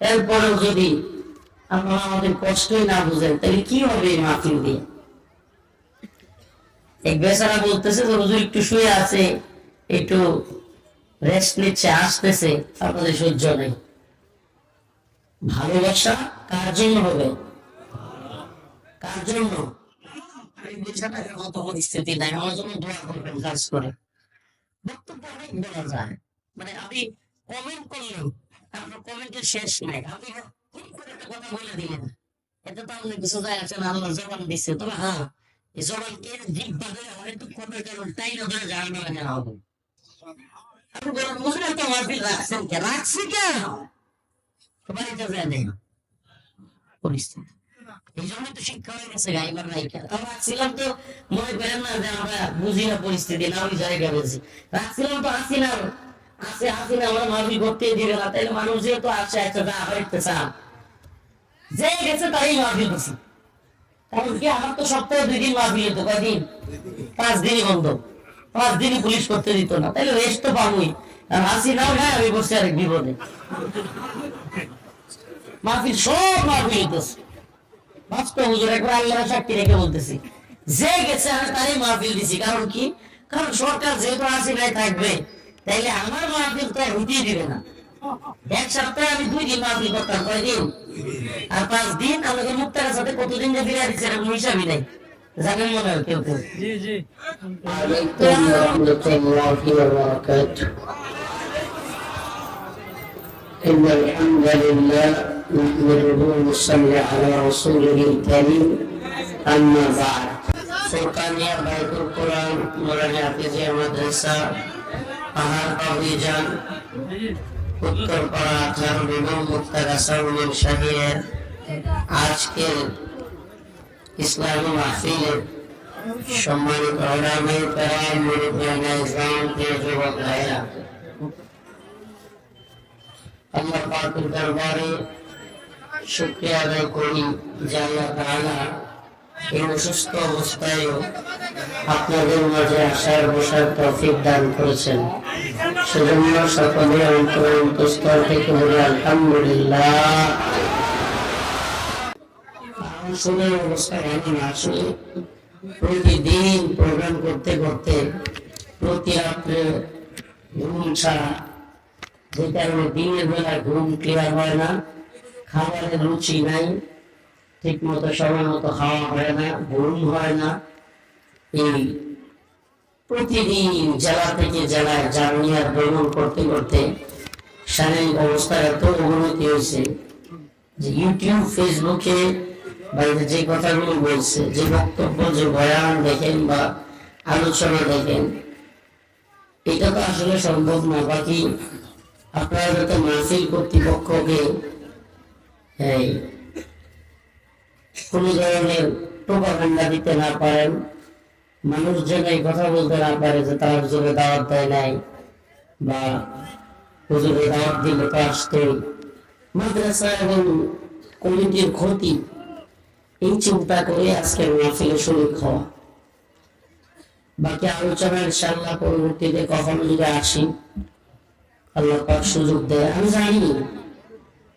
এরপরেও যদি আপনারা আমাদের কষ্টই না বুঝেন, তাহলে কি হবে এই মাহফিল দিয়ে? এক বেচারা বলতেছে যে, হুজুর একটু শুয়ে আছে, একটু রেস্ট নিচ্ছে, আসতেছে, আপনাদের সহ্য নেই। ভালোবাসা কার জন্য হবে? কার জন্য? পরিস্থিতি নাই, আমার জন্য দোয়া করবেন, কাজ করে। বক্তব্য অনেক বলা যায়। মানে আমি কমেন্ট করলেও হ্যাঁ না নেই পরিস্থিতি। শিক্ষা হয়ে গেছে মনে না বুঝি না পরিস্থিতি, না ওই জায়গায় রয়েছি রাখছিলাম তো আসি না আসে, আসি না আমরা মাহফিল তাইলে মানুষ যেহেতু একটা চান যে। গেছে দিছি। কারণ কি, আমার তো সপ্তাহে দুই দিন হতো কয়দিন? পাঁচ দিনই বন্ধ। পাঁচ দিনই পুলিশ করতে দিত না। রেস্ট তো আর হাসি নাও না আমি বসে আরেক বিপদে। সব হইতেছে। বাস্তব হুজুর, একবার আল্লাহ সাক্ষী রেখে বলতেছি। যে গেছে, আমি তারই মাহফিল দিছি। কারণ কি? কারণ সরকার যেহেতু আসি নাই, থাকবে। তাইলে আমার মাহফিল তো আর হইতেই দিবে না এক সপ্তাহে আমি দুই দিন মাহফিল করতাম কয়দিন আর পাঁচ দিন আমাকে মুক্তারের সাথে কতদিন যে ফিরে দিচ্ছে এরকম হিসাবই নাই জানেন মনে হয় কেউ কেউ জি জি عليكم ورحمة الله وبركاته إن الحمد لله نحمده ونصلي على رسوله الكريم أما بعد فرقانية بيت القرآن مولانا حفيظية مدرسة অভিযান উত্তরপাড়া আঠারো বেগম মুক্তারা সাউলিন শাহিয়ের। আজকের ইসলামী মাহফিলের সম্মানিত ওলামায়ে কেরাম মুরব্বিয়ানে ইসলাম প্রিয় যুবক ভাইরা আল্লাহ পাকের দরবারে শুকরিয়া আদায় করি যে আল্লাহ তাআলা এই অসুস্থ অবস্থায়ও আপনাদের মাঝে আসার বসার তৌফিক দান করেছেন। সেজন্য সকলে অন্তর অন্তঃস্থল থেকে বলে, আলহামদুলিল্লাহ। আসলে অবস্থা ভালো না আসলে প্রতিদিন প্রোগ্রাম করতে করতে প্রতি রাত্রে ঘুম ছাড়া দিনের বেলা ঘুম ক্লিয়ার হয় না, খাবারের রুচি নাই ঠিক মতো সময় মতো খাওয়া হয় না, ঘুম হয় না। এই প্রতিদিন জেলা থেকে জেলায় জার্নিয়ার ভ্রমণ করতে করতে শারীরিক অবস্থার এত অবনতি হয়েছে যে ইউটিউব ফেসবুকে বা এই যে কথাগুলো বলছে, যে বক্তব্য, যে বয়ান দেখেন বা আলোচনা দেখেন, এটা তো আসলে সম্ভব না। বাকি আপনারা যাতে মাহফিল কর্তৃপক্ষকে কোনো ধরনের প্রোপাগান্ডা দিতে না পারেন মানুষ যেন এই কথা বলতে না পারে যে তার হুজুরে দাওয়াত দেয় নাই বা হুজুরে দাওয়াত দিলে তো আসতেই। মাদ্রাসা এবং কমিটির ক্ষতি, এই চিন্তা করে আজকের মাহফিলে শরীর হওয়া। বাকি আলোচনা ইনশাল্লাহ পরবর্তীতে কখনো যদি আসি, আল্লাহ পাক সুযোগ দেয়। আমি জানি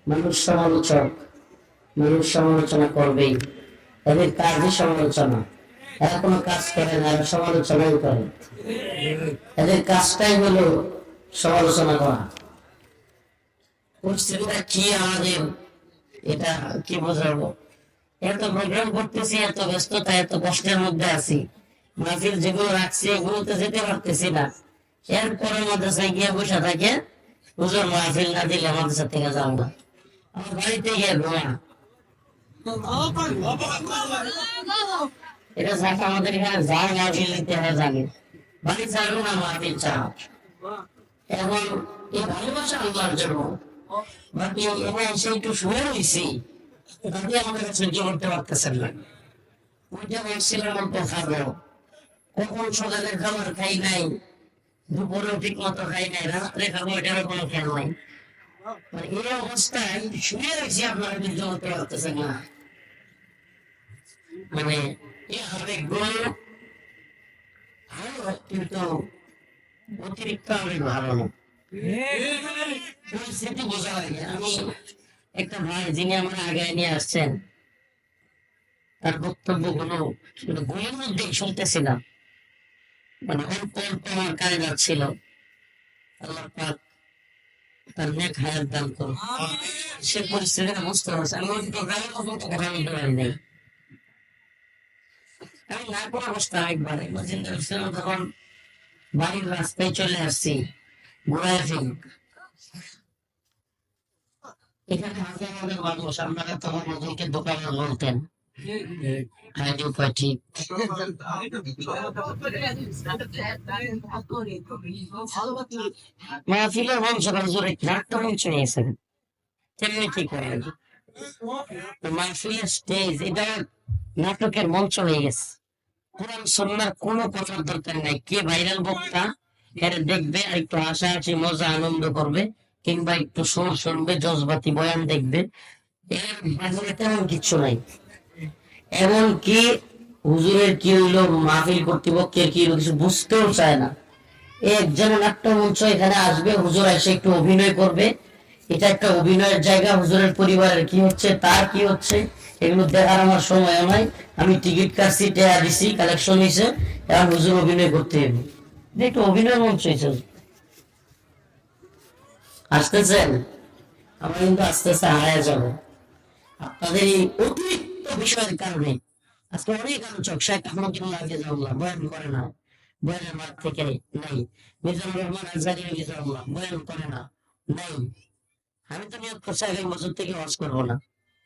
মানুষ সমালোচক, মানুষ সমালোচনা করবেই। এদের কাজই সমালোচনা। এরা কোনো কাজ করে না, এরা সমালোচনাই করে। এদের কাজটাই হলো সমালোচনা করা। পরিস্থিতিটা কি আমাদের? এটা কি বোঝাবো? এত প্রোগ্রাম করতেছি, এত ব্যস্ততা, এত কষ্টের মধ্যে আছি। মাহফিল যেগুলো রাখছি এগুলোতে যেতে পারতেছি না। এরপরে মাদ্রাসায় গিয়ে বসে থাকে, হুজুর মাহফিল না দিলে মাদ্রাসা থেকে যাব না। আমার বাড়িতে গিয়ে ঘুমা এটা যাকে আমাদের এখানে যা মাহফিল দিতে হয় জানি। বাড়ি ছাড়বো না মাহফিল চাও এখন এই ভালোবাসা আল্লাহর জন্য, বাকি এবার এসে একটু শুয়ে রয়েছি তাতে আমাদের সহ্য করতে পারতেছেন না। ওইটা বলছিলাম অল্প খাব কখন সকালের খাবার খাই নাই, দুপুরেও ঠিক মতো খাই নাই, রাত্রে খাব এটারও কোনো খেয়াল নাই। মানে এই অবস্থায় শুয়ে রয়েছি আপনারা সহ্য করতে পারতেছেন না। মানে আবেগগুলো ভালো কিন্তু অতিরিক্ত আবেগ ভালো পরিস্থিতি বোঝা লাগে আমি একটা ভাই যিনি আমার আগে নিয়ে আসছেন তার বক্তব্যগুলো গুলির মধ্যে শুনতেছিলাম মানে অল্প অল্প আমার কানে যাচ্ছিল আল্লাহ পাক তার নেক হায়াত দান করুন সে পরিস্থিতিটা বুঝতে পারছে। আমি ওই প্রোগ্রামে কখন কথা বলতে পারি নাই। আমি বসতাম একবারে মজিন্দর তখন বাড়ির রাস্তায় চলে আসছি এখানে মানুষ আপনারা তখন ওদেরকে দোকানে বলতেন। জোরে নাট্য মঞ্চ নিয়েছেন তেমনি কি করেন মাহফিলের স্টেজ এটা নাটকের মঞ্চ হয়ে গেছে। কোরআন সন্ন্যার কোনো কথার দরকার নাই। কে ভাইরাল বক্তা, এর দেখবে, আর একটু হাসাহাসি মজা, আনন্দ করবে, কিংবা একটু সুর শুনবে, জজবাতি বয়ান দেখবে। এর তেমন নাই। এমনকি হুজুরের কি হইল, মাহফিল কর্তৃপক্ষের কি কিছু বুঝতেও চায় না। একজন নাট্য মঞ্চ এখানে আসবে, হুজুর এসে একটু অভিনয় করবে। এটা একটা অভিনয়ের জায়গা, হুজুরের পরিবারের কি হচ্ছে, তার কি হচ্ছে এগুলো দেখার আমার সময় নাই। আমি টিকিট কাটছি, টেয়া দিছি কালেকশন হয়েছে এখন হুজুর অভিনয় করতে হবে একটু অভিনয় মঞ্চ হয়েছে আসতেছেন? আমরা কিন্তু আস্তে আস্তে হারায় যাব। আপনাদের এই অতিরিক্ত বিষয়ের কারণে আজকে অনেক আলোচক শেখ আহমদুল্লাহ গেজাউল্লাহ বয়ান করে না। বয়ানের মাঠ থেকে নেই। মিজানুর রহমান আজহারি গেজাউল্লাহ বয়ান করে না। নেই। আমি তো নিয়োগ করছি, আগামী বছর থেকে ওয়াজ করব না।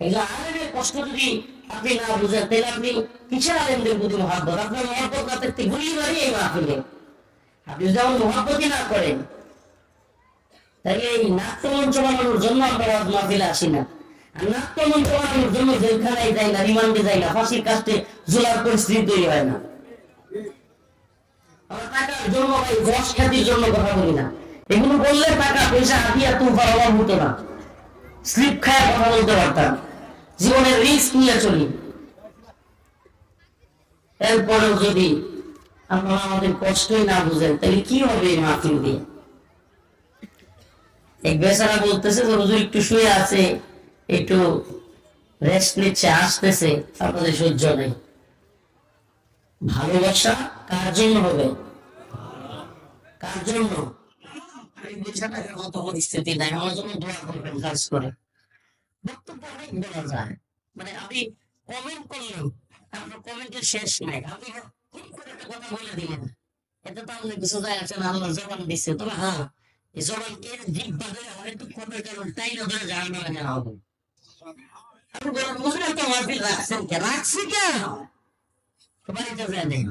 না না রিমান্ডে ফাঁসির কাছে জোলার পরিস্থিতি তৈরি হয় না। জন্য জন্য কথা বলি না। এগুলো বললে টাকা, পয়সা হাতিয়া তুফার অভাব হতো না। স্লিপ খায় কথা বলতে পারতাম। জীবনের রিস্ক নিয়ে চলি। এরপরেও যদি আপনারা আমাদের কষ্টই না বুঝেন তাহলে কি হবে এই মাহফিল দিয়ে? এক বেচারা বলতেছে যে, হুজুর, একটু শুয়ে আছে, একটু রেস্ট নিচ্ছে, আসতেছে, আপনাদের সহ্য নেই। ভালোবাসা কার জন্য হবে? কার জন্য? আমি বিছানায় মত পরিস্থিতি নাই, আমার জন্য দোয়া করবেন, কাজ করে। বক্তব্য অনেক বলা যায়। মানে আমি কমেন্ট করলেও আপনার কমেন্টের শেষ নাই। আপনি কথা বলে দিলেন, এতে তো আমাদের কিছু যায় আছে আল্লাহ জবান দিচ্ছে তবে হ্যাঁ জবানকে দিক বাদে আমার একটু কমেন্ট কারণ তাই না ধরে জানা নেওয়া হবে। আপনি বলেন মুখে একটা মাহফিল রাখছেন কেন রাখছি কেন? বাড়িতে যায় নেই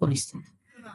পরিস্থিতি।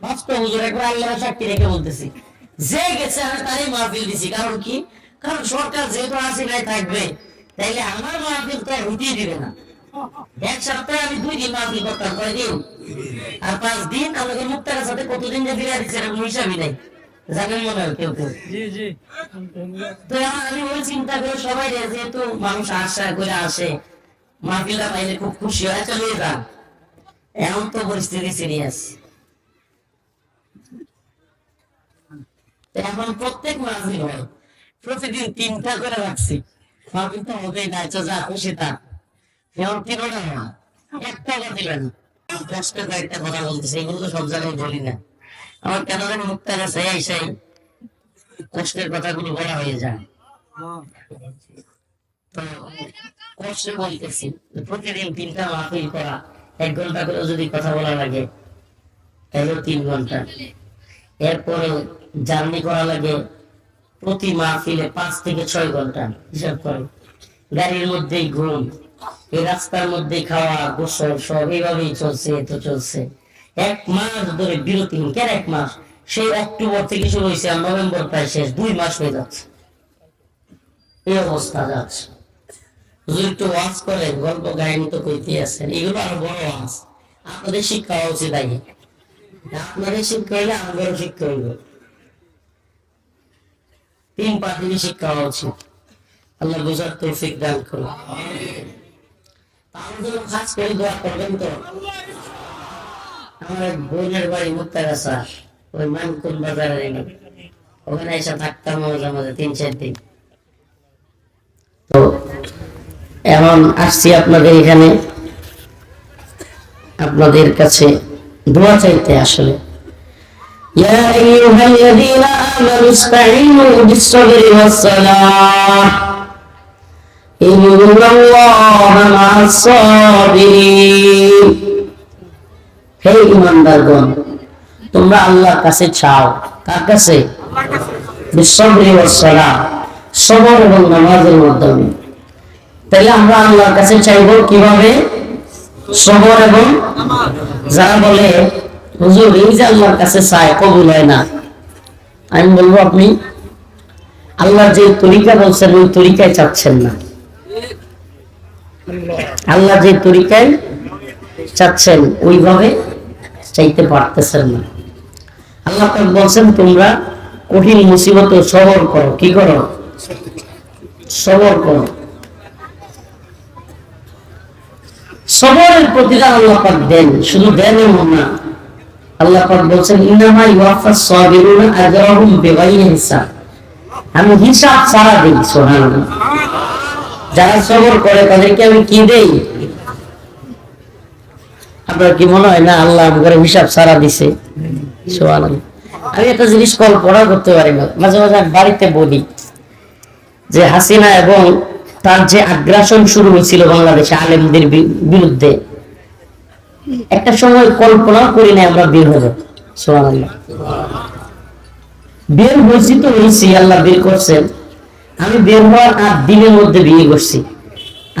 হইতেছে বাস্তব হুজুর একবার আল্লাহ সাক্ষী রেখে বলতেছি। যে গেছে আমি তারই মাহফিল দিছি কারণ কি? কারণ সরকার যেহেতু আসি নাই থাকবে তাইলে আমার মাহফিল তো আর দিবে না। এক সপ্তাহে আমি দুই দিন মাহফিল করতাম কয়দিন আর পাঁচ দিন আমাকে মুক্তার সাথে কতদিন যে ফিরে দিচ্ছে এরকম হিসাবই নাই। জানেন মনে হয় কেউ কেউ। তো আমি ওই চিন্তা করে সবাই যেহেতু মানুষ আশা করে আসে পাইলে খুব খুশি হয়। চলে যান। এমন তো পরিস্থিতি সিরিয়াস এখন প্রত্যেক মাহফিল হয়। প্রতিদিন তিনটা করে রাখছি। না যা খুশি তা। এখন না। একটা দিলেন কষ্ট একটা কথা বলতেছে, এগুলো তো সব জায়গায় বলি না। আমার কেন জানি মুক্তার কাছে আইসাই কষ্টের কথাগুলো বলা হয়ে যায়। কষ্টে বলতেছি, প্রতিদিন তিনটা মাহফিল করা। এক ঘণ্টা করে যদি কথা বলা লাগে, তাহলে তিন ঘণ্টা। এরপরে জার্নি করা লাগে প্রতি মাহফিলে পাঁচ থেকে ছয় ঘণ্টা, হিসাব করে। গাড়ির মধ্যেই ঘুম, এই রাস্তার মধ্যে খাওয়া, গোসল সব এইভাবেই চলছে তো চলছে। এক মাস ধরে বিরতি কেন এক মাস? সেই অক্টোবর থেকে শুরু হয়েছে নভেম্বর প্রায় শেষ। দুই মাস হয়ে যাচ্ছে। এই অবস্থা যাচ্ছে। একটু ওয়াজ করেন, গল্প কাহিনী তো কইতে আছেন, এগুলো আরও বড় ওয়াজ। আপনাদের শিক্ষা হওয়া উচিত আগে। আপনাদের শিক্ষা হইলে আমাদেরও শিক্ষা হইব। তিন পাখি নিষেধ করা আল্লাহ বোঝার দান দোয়া করবেন তো। আমার বোনের বাড়ি ওই মানকুল বাজারে ওখানে এসে থাকতাম তিন, চার দিন। তো এমন আসছি আপনাদের এখানে। আপনাদের কাছে দোয়া চাইতে আসলে। ইয়া আইয়ুহাল্লাযীনা الذين آمنوا استعينوا بالصبر والصلاة إن الله مع الصابرين হে ইমানদারগণ তোমরা আল্লাহর কাছে চাও কার কাছে বিশ্বরি ওয়াসসালাম সবর এবং নামাজের মাধ্যমে তাহলে আমরা আল্লাহর কাছে চাইবো কিভাবে সবর এবং যারা বলে হুজুর এই যে আল্লাহর কাছে চায় কবুল হয় না আমি বলব আপনি, আল্লাহ যে তরিকা বলছেন ওই তরিকায় চাচ্ছেন না। আল্লাহ যে তরিকায় চাচ্ছেন, ওইভাবে চাইতে পারতেছেন না। আল্লাহ বলছেন, তোমরা কঠিন মুসিবত সবর করো। কি করো? সবর করো। সবরের প্রতিদান আল্লাহ দেন, শুধু দেন এমন না আল্লাহ পাক বলছেন আজরাহুম বিগাইরি হিসাব। আমি হিসাব ছাড়া দিই, সুবহানাল্লাহ। যারা সবর করে, তাদেরকে আমি কি দেই? আপনার কি মনে হয় না আল্লাহ আমাদের হিসাব ছাড়া দিছে? সুবহানাল্লাহ। আমি একটা জিনিস কল্পনা করতে পারি না। মাঝে মাঝে বাড়িতে বলি যে, হাসিনা এবং তার যে আগ্রাসন শুরু হয়েছিল বাংলাদেশে আলেমদের বিরুদ্ধে একটা সময় কল্পনা করি না আমরা বের হব। সুবহানাল্লাহ। বের হয়েছি তো হয়েছি আল্লাহ বের করছেন। আমি বের হওয়ার আট দিনের মধ্যে বিয়ে করছি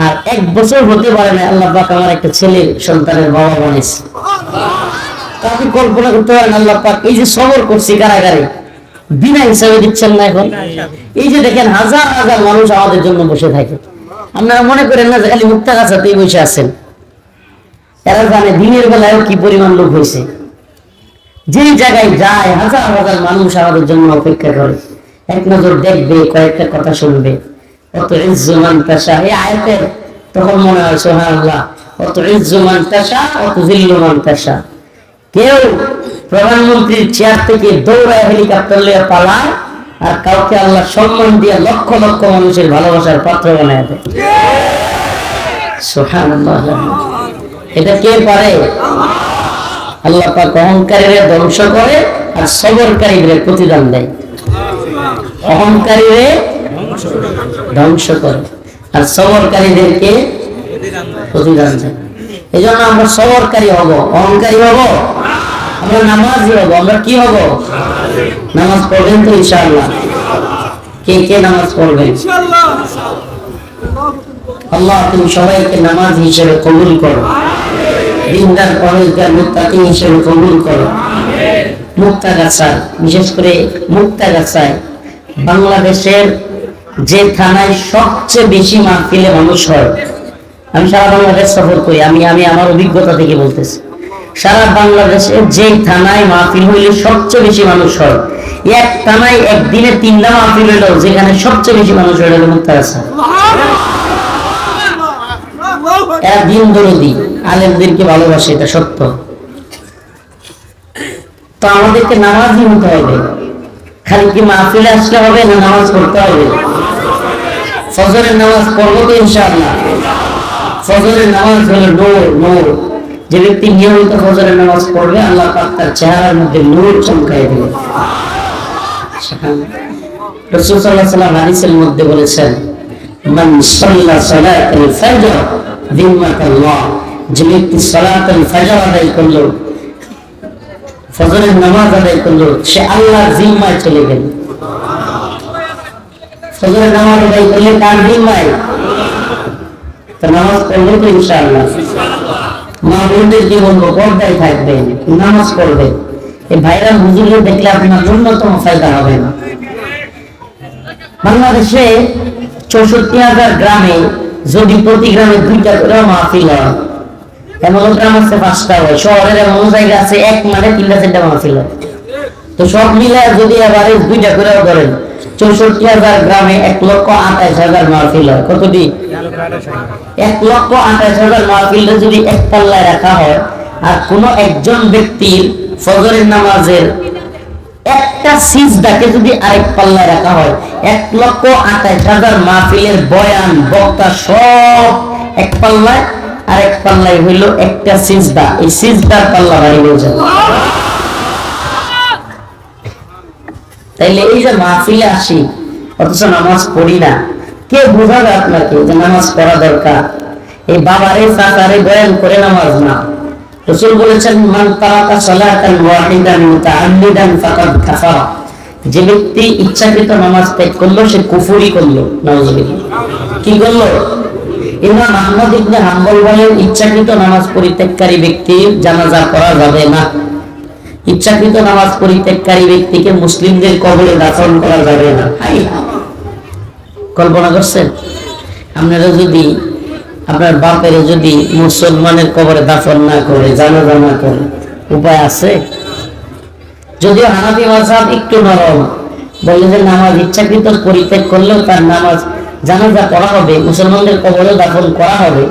আর এক বছর হতে পারে না আল্লাহ পাক আমার একটা ছেলে, সন্তানের বাবা বানিয়েছে। আপনি কল্পনা করতে পারেন আল্লাহ পাক এই যে সবর করছি কারাগারে, বিনা হিসাবে দিচ্ছেন না এখন। এই যে দেখেন হাজার হাজার মানুষ আমাদের জন্য বসে থাকে। আপনারা মনে করেন না যে খালি মুক্তা গাছাতেই বসে আছেন। এরা জানে দিনের বেলায়ও কি পরিমাণ লোক হয়েছে। যেই জায়গায় যায়, হাজার হাজার মানুষ আমাদের জন্য অপেক্ষা করে। এক নজর দেখবে, কয়েকটা কথা শুনবে। অত ইজ্জুমান পেশা এই আয়তের তখন মনে হয় সোহান আল্লাহ অত ইজ্জুমান পেশা অত জিল্লুমান পেশা কেউ প্রধানমন্ত্রীর চেয়ার থেকে দৌড়ায় হেলিকপ্টার লিয়ে পালায় আর কাউকে আল্লাহ সম্মান দিয়ে লক্ষ লক্ষ মানুষের ভালোবাসার পাত্র বানায় দেয়। সুবহানাল্লাহ। এটা কে পারে? আল্লাহ পাক অহংকারীদের ধ্বংস করে আর সবরকারীদের প্রতিদান দেয়। অহংকারীরে ধ্বংস করে আর সবরকারীদেরকে প্রতিদান দেয়। এই জন্য আমরা সবরকারী হব। অহংকারী হব? আমরা নামাজি হব। আমরা কি হব? নামাজ পড়বেন তো ইনশাআল্লাহ। কে কে নামাজ পড়বেন? আল্লাহ তুমি সবাইকে নামাজ হিসেবে কবুল করো। দিনদার পরেজগার মুক্তাকি হিসেবে কবুল করো। মুক্তা গাছায় বিশেষ করে মুক্তা গাছায় বাংলাদেশের যে থানায় সবচেয়ে বেশি মাহফিলে মানুষ হয়। আমি সারা বাংলাদেশ সফর করি আমি আমি আমার অভিজ্ঞতা থেকে বলতেছি। সারা বাংলাদেশে যে থানায় মাহফিল হইলে সবচেয়ে বেশি মানুষ হয়। এক থানায় একদিনে তিনটা মাহফিল হইল যেখানে সবচেয়ে বেশি মানুষ হইল মুক্তা গাছা। এরা দিন দরদি আলেমদেরকে ভালোবাসে, এটা সত্য। তো আমাদেরকে নামাজই হতে হবে। খালি কি মাহফিলে আসলে হবে না নামাজ পড়তে হবে? ফজরের নামাজ পড়ব তো ইনশাআল্লাহ। ফজরের নামাজ হলো নূর নূর। যে ব্যক্তি নিয়মিত ফজরের নামাজ পড়বে, আল্লাহ পাক তার চেহারার মধ্যে নূর চমকাই দেবে। রসুল হাদিসের মধ্যে বলেছেন, মান সাল্লা সালাতাল ফজর, যিম্মাতাল্লাহ। যে ব্যক্তি সালাতাল আদায় করল, ফজরের নামাজ আদায় করল, সে আল্লাহর জিম্মায় চলে গেল। ফজরের নামাজ আদায় করলে কার জিম্মায়? তো নামাজ পড়বে তো ইনশাআল্লাহ। মা বোনদের কি পর্দায় থাকবেন নামাজ পড়বে। এই ভাইরাল হুজুরে দেখলে আপনার ফায়দা হবে না। বাংলাদেশে চৌষট্টি হাজার গ্রামে যদি প্রতি গ্রামে দুইটা করে মাহফিল হয় আর কোন একজন ব্যক্তির ফজরের নামাজের একটা সিজদাকে যদি আরেক পাল্লায় রাখা হয়, এক লক্ষ আঠাইশ হাজার মাহফিলের বয়ান বক্তা সব এক পাল্লায় আরেক পাল্লায় হইল একটা সিজদা। এই সিজদার পাল্লা বাড়ি হয়ে যাবে তাইলে এই যে মাহফিলে আসি, অথচ নামাজ পড়ি না। কে বোঝাবে আপনাকে যে নামাজ পড়া দরকার? এই বাবারে ফাঁকারে বয়ান করে নামাজ না। রসুল বলেছেন, মান তারাকা সালাতান ওয়াহিদান মুতাআম্মিদান ফাকাদ কাফারা। যে ব্যক্তি ইচ্ছাকৃত নামাজ ত্যাগ করল, সে কুফরি করল। নাউজুবিল্লাহ। কি করল? ইমাম আহমদ ইবনে হাম্বল বলেন, ইচ্ছাকৃত নামাজ পরিত্যাগকারী ব্যক্তির জানাজা করা যাবে না। ইচ্ছাকৃত নামাজ পরিত্যাগকারী ব্যক্তিকে মুসলিমদের কবরে দাফন করা যাবে না। কল্পনা করছেন? আপনারা যদি, আপনার বাপের যদি মুসলমানের কবরে দাফন না করে, জানাজা না করে, উপায় আছে? যদিও হানাফি মাসাব একটু নরম, বলে যে নামাজ ইচ্ছাকৃত পরিত্যাগ করলেও তার নামাজ জানাজা করা হবে, মুসলমানদের কবরে দাফন করা হবে,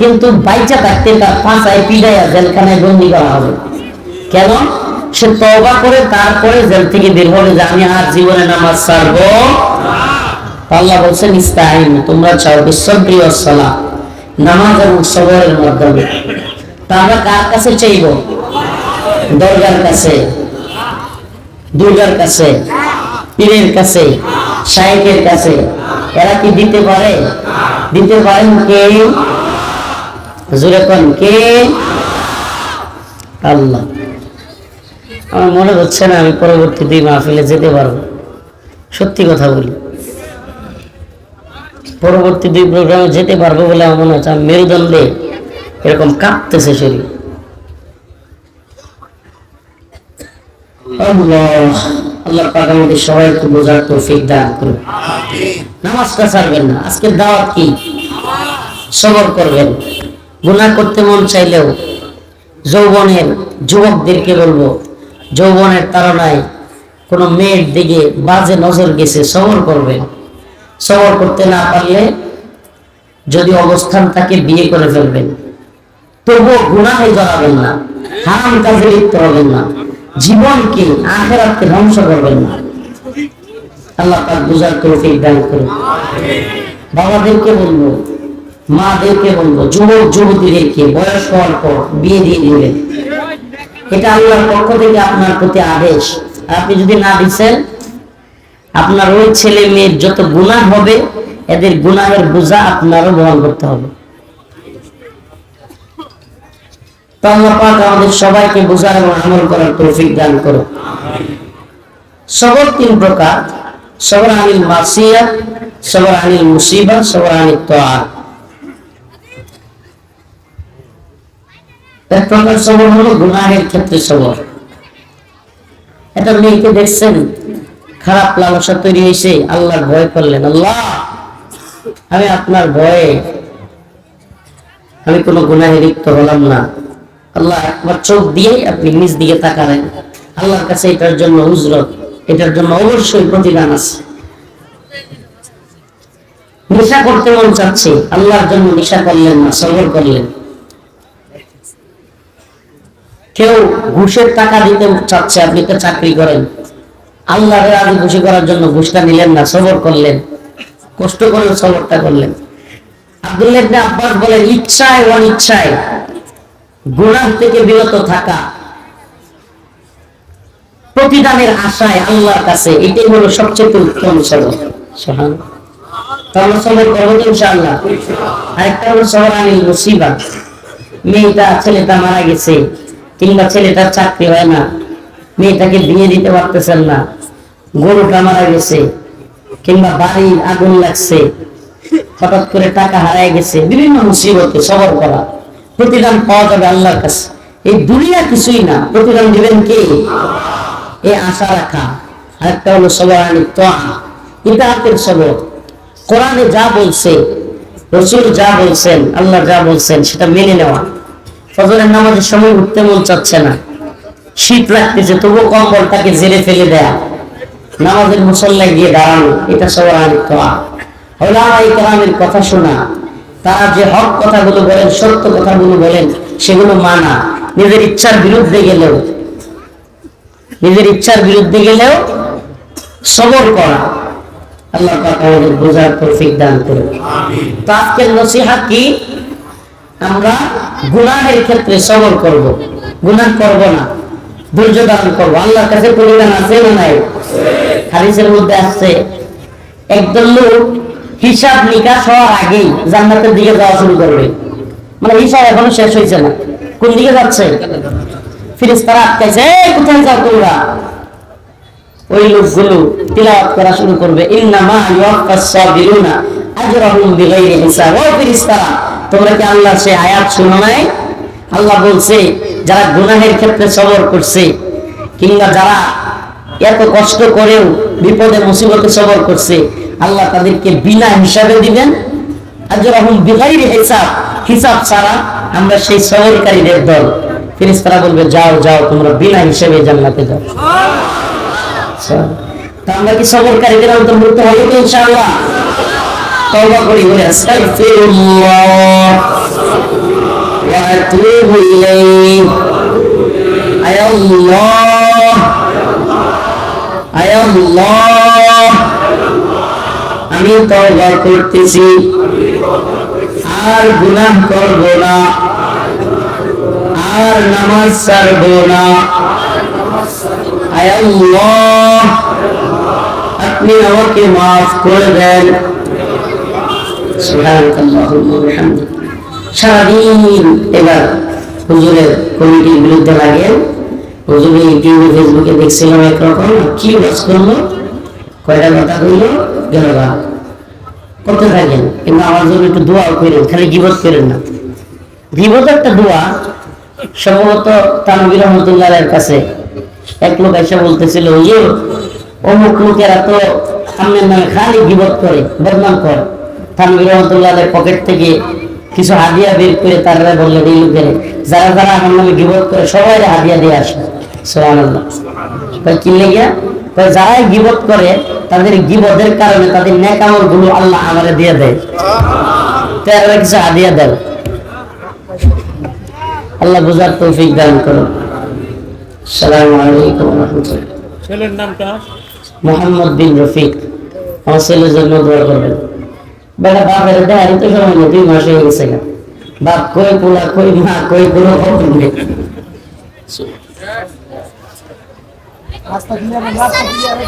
কিন্তু বাইচা থাকতে তার পাঁচায় পিড়াইয়া জেলখানায় বন্দি করা হবে। কেন? সে তওবা করে তারপরে জেল থেকে বের হবে যে আমি আর জীবনে নামাজ ছাড়বো আল্লাহ বলছেন ইস্তাহিন তোমরা চাও বিশ্বপ্রিয় সালাহ নামাজ এবং সবরের মাধ্যমে। তা আমরা কার কাছে চাইব? দরগার কাছে, দুর্গার কাছে, পীরের কাছে শাহেকের কাছে এরা কি দিতে পারে? দিতে পারেন কে? জুড়ে কোন, কে? আল্লাহ। আমার মনে হচ্ছে না আমি পরবর্তী দুই মাহফিলে যেতে পারব। সত্যি কথা বলি। পরবর্তী দুই প্রোগ্রামে যেতে পারব বলে আমার মনে হচ্ছে, আমি মেরুদণ্ডে এরকম কাঁপতেছে শরীর। আল্লাহ। যুবকদেরকে বলব, যৌবনের তাড়নায় কোনো মেয়ের দিকে বাজে নজর গেছে, সবর করবেন। সবর করতে না পারলে যদি অবস্থান থাকে, বিয়ে করে ফেলবেন। তবুও গুণাহে জড়াবেন না, হারাম কাজে লিপ্ত হবেন না। জীবনকে আখেরাতকে ধ্বংস করবেন না। আল্লাহ পাক বুঝার তৌফিক দান করুন। বাবাদেরকে বলব, মাদেরকে বলব, যুবক, যুবতীদেরকে বয়স হওয়ার পর বিয়ে দিয়ে দিবেন। এটা আল্লাহর পক্ষ থেকে আপনার প্রতি আদেশ। আপনি যদি না দিচ্ছেন আপনার ওই ছেলে মেয়ের যত গুনাহ হবে, এদের গুনাহের বোঝা আপনারও বহন করতে হবে। আমাদের সবাইকে বোঝার এবং আমল করার তৌফিক দান করো সবর তিন প্রকার, সবর আনিল মাসিয়া, সবর আনিল মুসিবা, সবর আনিল তোয়ার এক প্রকার সবর হলো ক্ষেত্রে সবর। একটা মেয়েকে দেখছেন, খারাপ লালসা তৈরি হয়েছে আল্লাহর ভয় করলেন, আল্লাহ, আমি আপনার ভয়ে, আমি কোনো গুনাহে লিপ্ত হলাম না। আল্লাহ একবার চোখ দিয়ে আপনি নিজ দিকে তাকালেন আল্লাহর কাছে এটার জন্য উজরত এটার জন্য অবশ্যই প্রতিদান আছে। নেশা করতে মন চাচ্ছে, আল্লাহর জন্য নেশা করলেন না, সবর করলেন। কেউ ঘুষের টাকা দিতে চাচ্ছে, আপনি তো চাকরি করেন। আল্লাহরে রাজি খুশি করার জন্য ঘুষটা নিলেন না, সবর করলেন। কষ্ট করে সবরটা করলেন। আব্দুল্লাহ আব্বাস বলেন, ইচ্ছায় অনিচ্ছায়। গুনাহ থেকে বিরত থাকা। প্রতিদানের আশায় আল্লাহর কাছে এটাই হলো সবচেয়ে উত্তম মেয়েটা, ছেলেটা হয় না, মেয়েটাকে দিতে না, গরুটা মারা গেছে, কিংবা বাড়ির আগুন লাগছে, হঠাৎ করে টাকা হারায় গেছে, বিভিন্ন মুসিবতে সবর করা। প্রতিদান পাওয়া যাবে আল্লাহর কাছে। এই দুনিয়া কিছুই না, প্রতিদান দিবেন কে? এই আশা রাখা। আরেকটা হলো সবর আনি তোয়া এটা সবর। কোরআনে যা বলছে, রসুল যা বলছেন, আল্লাহ যা বলছেন, সেটা মেনে নেওয়া। ফজরের নামাজের সময় উঠতে মন চাচ্ছে না। শীত লাগতেছে তবুও কম্বলটাকে জেরে ফেলে দেয়া। নামাজের মুসল্লায় গিয়ে দাঁড়ানো, এটা সবার আনিত হলামাই কালামের কথা শোনা। তারা যে হক কথাগুলো বলেন সত্য কথাগুলো বলেন সেগুলো মানা। নিজের ইচ্ছার বিরুদ্ধে গেলেও নিজের ইচ্ছার বিরুদ্ধে গেলেও সবর করা। আল্লাহ আমাদের বোঝার তৌফিক দান করুন। তো আজকের নসিহা কি? আমরা গুনাহের ক্ষেত্রে সবর করব। গুনাহ করব না ধৈর্য ধারণ করব। আল্লাহর কাছে পরিমাণ আছে না নাই? হাদিসের মধ্যে আসছে একদল লোক হিসাব নিকাশ হওয়ার আগেই জান্নাতের দিকে যাওয়া শুরু করবে। মানে হিসাব এখনও শেষ হয়েছে না। কোন দিকে যাচ্ছে? কোথায় যাও তোমরা? ওই লোকগুলো তিলাওয়াত করা শুরু করবে। ইন্নামা আজরাহুম বিগাইরি হিসাব। ও তোমরা কি আয়াত শুনো নাই? আল্লাহ বলছে, যারা গুনাহের ক্ষেত্রে সবর করছে কিংবা যারা এত কষ্ট করেও বিপদে, মুসিবতে সবর করছে। আল্লাহ তাদেরকে বিনা হিসাবে দিবেন। আজরাহুম বিগাইরি হিসাব হিসাব ছাড়া আমরা সেই সবরকারীদের দল। ফেরেশতারা বলবে, যাও যাও, তোমরা বিনা হিসাবে জান্নাতে যাও। আমরা কি সবরকারীদের অন্তর্ভুক্ত তো ইনশাআল্লাহ? তওবা করি, বলে, আস্তাগফিরুল্লাহ ওয়া ইলাইহি। আমি তওবা করতেছি। আর গুনাহ করব না। আর নামাজ ছাড়ব না। আপনি আমাকে মাফ করে দেন। সারাদিন এবার হুজুরের কমিটির বিরুদ্ধে লাগে। হুজুর ইউটিউবে, ফেসবুকে দেখছিলাম একরকম, কি বাস করল? কয়টা কথা কইলো? গেল। করতে থাকেন কিন্তু আমার জন্য একটু দোয়াও করেন, খালি গিবত করেন না। গিবত একটা দোয়া, সম্ভবত তানবির রহমতুল্লাহ এর কাছে। এক লোক এসে বলতেছিল যে অমুক লোকেরা তো সামনের নামে খালি গিবত করে, বদনাম করে। তানবির রহমতুল্লাহ পকেট থেকে কিছু হাদিয়া বের করে তারা বললেন, এই লোকের, যারা যারা আমার নামে গিবত করে সবাই হাদিয়া দিয়ে আসে। কি যারাই গিবত করে তাদের গিবতের কারণে তাদের নেকামলগুলো আল্লাহ আমারে দিয়ে দেয়। তারা কিছু হাদিয়া দেয় আল্লাহ বুঝার তৌফিক দান করুন। সালামু আলাইকুম ওয়া ছেলের নামটা মোহাম্মদ বিন রফিক। আমার ছেলের জন্য দোয়া করবেন। বেটা বাপের দেখারই তো সময় নেই দুই মাস হয়ে গেছে বাপ কই পোলা কই মা কই কোনো খবর নেই রাস্তা ক্লিয়ার রাস্তা ক্লিয়ার